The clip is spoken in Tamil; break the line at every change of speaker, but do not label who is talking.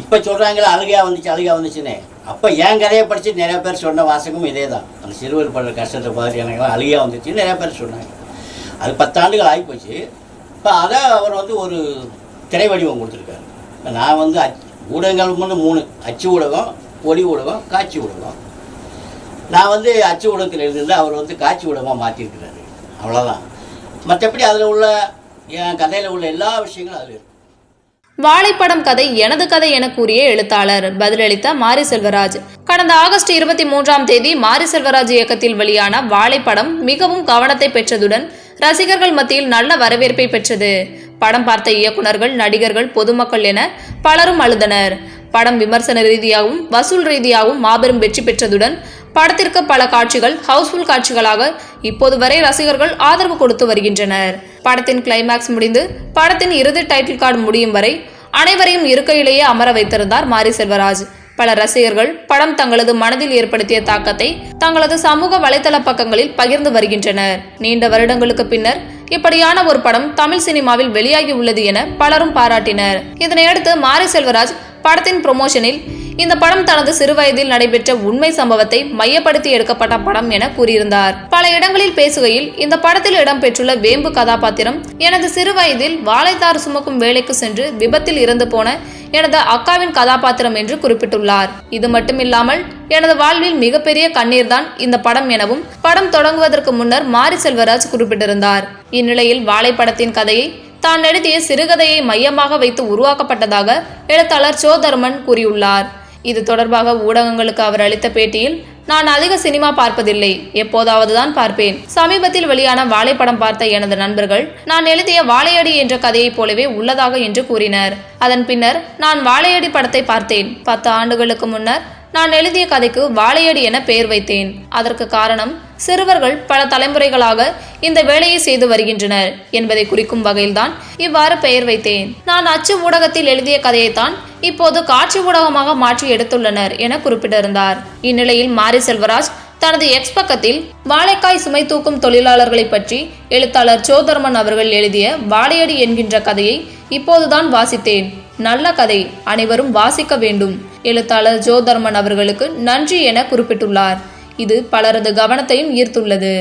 இப்போ சொல்கிறாங்களே அழுகையாக வந்துச்சு அழுகையாக வந்துச்சுன்னு. அப்போ என் கதையை படித்து நிறைய பேர் சொன்ன வாசகமும் இதே தான் அந்த சிறுவர் படுற கஷ்டத்தை பார்த்து எனக்குலாம் அழுகையாக வந்துச்சுன்னு நிறைய பேர் சொன்னாங்க. அது பத்தாண்டுகள் ஆகிப்போச்சு. இப்போ அதை அவர் வந்து ஒரு திரை வடிவம் கொடுத்துருக்காரு. இப்போ நான் வந்து அச் ஊடகங்கள் மட்டும் மூணு அச்சு ஊடகம் ஒளி ஊடகம் காட்சி ஊடகம். நான் வந்து அச்சு ஊடகத்தில் எழுதிருந்து அவர் வந்து காட்சி ஊடகமாக மாற்றிருக்கிறாரு அவ்வளோதான் மற்றபடி அதில் உள்ள என் கதையில் உள்ள எல்லா விஷயங்களும் அதில் இருக்குது
வாழைப்படம் கதை எனது கதை என கூறிய எழுத்தாளர். பதிலளித்த மாரி செல்வராஜ். கடந்த ஆகஸ்ட் இருபத்தி மூன்றாம் தேதி மாரி செல்வராஜ் இயக்கத்தில் வெளியான வாழைப்படம் மிகவும் கவனத்தை பெற்றதுடன் ரசிகர்கள் மத்தியில் நல்ல வரவேற்பை பெற்றது. படம் பார்த்த இயக்குனர்கள் நடிகர்கள் பொதுமக்கள் என பலரும் அழுதனர். படம் விமர்சன ரீதியாகவும் வசூல் ரீதியாகவும் மாபெரும் வெற்றி பெற்றதுடன் படத்திற்கு பல காட்சிகள் ஹவுஸ்ஃபுல் காட்சிகளாக இப்போது வரை ரசிகர்கள் ஆதரவு கொடுத்து வருகின்றனர். படத்தின் கிளைமாக்ஸ் முடிந்து படத்தின் இறுதி டைட்டில் கார்டு முடியும் வரை அனைவரையும் இருக்கையிலேயே அமர வைத்திருந்தார் மாரி செல்வராஜ். பல ரசிகர்கள் படம் தங்களது மனதில் ஏற்படுத்திய தாக்கத்தை தங்களது சமூக வலைதள பக்கங்களில் பகிர்ந்து வருகின்றனர். நீண்ட வருடங்களுக்கு பின்னர் இப்படியான ஒரு படம் தமிழ் சினிமாவில் வெளியாகி உள்ளது என பலரும் பாராட்டினர். இதனையடுத்து மாரி செல்வராஜ் படத்தின் ப்ரொமோஷனில் இந்த படம் தனது சிறுவயதில் நடைபெற்ற உண்மை சம்பவத்தை மையப்படுத்தி எடுக்கப்பட்ட படம் என கூறியிருந்தார். பல இடங்களில் பேசுகையில் இந்த படத்தில் இடம்பெற்றுள்ள வேம்பு கதாபாத்திரம் எனது சிறுவயதில் வாழைத்தார் சுமக்கும் வேலைக்கு சென்று விபத்தில் இறந்து போன எனது அக்காவின் கதாபாத்திரம் என்று குறிப்பிட்டுள்ளார். இது மட்டுமில்லாமல் எனது வாழ்வில் மிகப்பெரிய கண்ணீர் தான் இந்த படம் எனவும் படம் தொடங்குவதற்கு முன்னர் மாரி செல்வராஜ் குறிப்பிட்டிருந்தார். இந்நிலையில் வாழைப்படத்தின் கதையை தான் எழுதிய சிறுகதையை மையமாக வைத்து உருவாக்கப்பட்டதாக எழுத்தாளர் சோதர்மன் கூறியுள்ளார். இது தொடர்பாக ஊடகங்களுக்கு அவர் அளித்த பேட்டியில் நான் அதிக சினிமா பார்ப்பதில்லை எப்போதாவது தான் பார்ப்பேன். சமீபத்தில் வெளியான வாழைப்படம் பார்த்த எனது நண்பர்கள் நான் எழுதிய வாழையடி என்ற கதையைப் போலவே உள்ளதாக என்று கூறினர். அதன் பின்னர் நான் வாழையடி படத்தை பார்த்தேன். பத்து ஆண்டுகளுக்கு முன்னர் நான் எழுதிய கதைக்கு வாழையடி என பெயர் வைத்தேன். அதற்கு காரணம் சிறுவர்கள் பல தலைமுறைகளாக இந்த வேலையை செய்து வருகின்றனர் என்பதை குறிக்கும் வகையில்தான் இவ்வாறு பெயர் வைத்தேன். நான் அச்சு ஊடகத்தில் எழுதிய கதையைத்தான் இப்போது காட்சி ஊடகமாக மாற்றி எடுத்துள்ளனர் என குறிப்பிட்டிருந்தார். இந்நிலையில் மாரி செல்வராஜ் தனது எக்ஸ் பக்கத்தில் வாழைக்காய் சுமை தூக்கும் தொழிலாளர்களை பற்றி எழுத்தாளர் சோதர்மன் அவர்கள் எழுதிய வாழையடி என்கின்ற கதையை இப்போதுதான் வாசித்தேன். நல்ல கதை அனைவரும் வாசிக்க வேண்டும். எழுத்தாளர் ஜோ தர்மன் அவர்களுக்கு நன்றி என குறிப்பிட்டுள்ளார். இது பலரது கவனத்தையும் ஈர்த்துள்ளது.